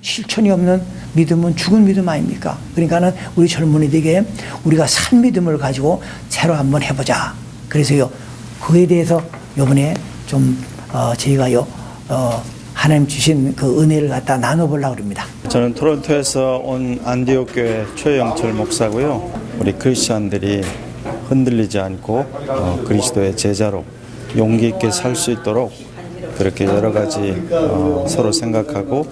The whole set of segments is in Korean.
실천이 없는 믿음은 죽은 믿음 아닙니까? 그러니까는 우리 젊은이들에게 우리가 산 믿음을 가지고 새로 한번 해보자. 그래서요, 그에 대해서 요번에 좀, 어, 저희가요, 어, 하나님 주신 그 은혜를 갖다 나눠보려고 합니다. 저는 토론토에서 온 안디옥 교회 최영철 목사고요. 우리 크리스천들이 흔들리지 않고 어, 그리스도의 제자로 용기 있게 살 수 있도록 그렇게 여러 가지 어, 서로 생각하고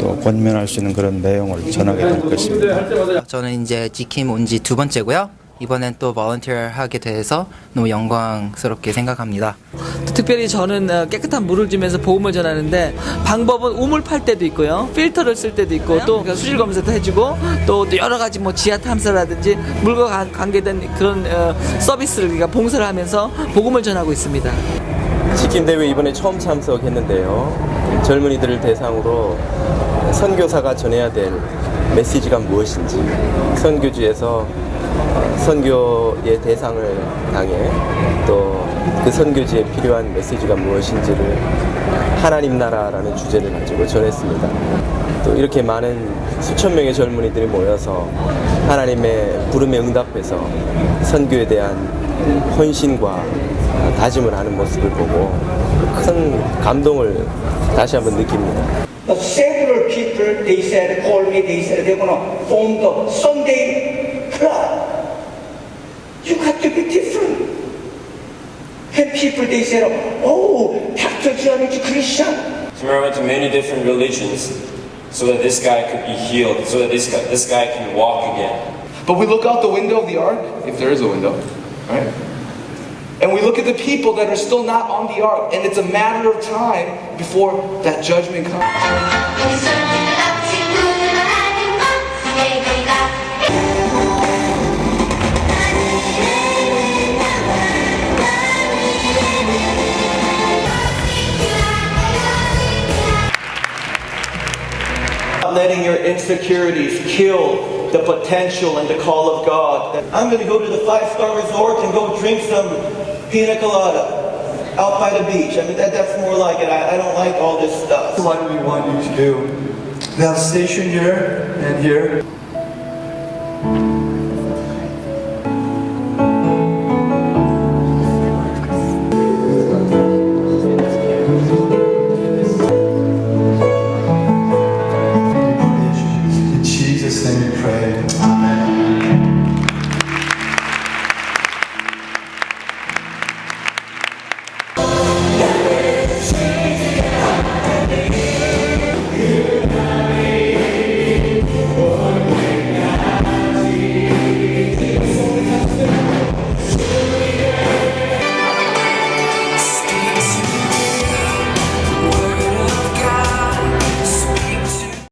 또 권면할 수 있는 그런 내용을 전하게 될 것입니다. 저는 이제 지킴 온 지 두 번째고요. 이번엔 또 volunteer 하게 돼서 너무 영광스럽게 생각합니다. 특별히 저는 어, 깨끗한 물을 주면서 보험을 전하는데 방법은 우물 팔 때도 있고요. 필터를 쓸 때도 있고 또 수질 검사도 해주고 또, 또 여러 가지 뭐 지하 탐사라든지 물과 관- 관계된 그런 어, 서비스를 우리가 봉사를 하면서 복음을 전하고 있습니다. 지킴 대회 이번에 처음 참석했는데요. 젊은이들을 대상으로 선교사가 전해야 될 메시지가 무엇인지 선교지에서 어, 선교의 대상을 당해 또 그 선교지에 필요한 메시지가 무엇인지를 하나님 나라라는 주제를 가지고 전했습니다. 또 이렇게 많은 수천 명의 젊은이들이 모여서 하나님의 부름에 응답해서 선교에 대한 헌신과 다짐을 하는 모습을 보고 큰 감동을 다시 한번 느낍니다. But several people, they said, called me, they said they're to form the Sunday. You got to be different. And people, they said, oh, Dr. John is a Christian. Samira went to many different religions so that this guy could be healed, so that this guy, this guy can walk again. But we look out the window of the ark, if there is a window, right? And we look at the people that are still not on the ark, and it's a matter of time before that judgment comes. Letting your insecurities kill the potential and the call of God. I'm going to go to the five-star resort and go drink some pina colada out by the beach. I mean, that, that's more like it. I, I don't like all this stuff. what do we want you to do. Have station here and here.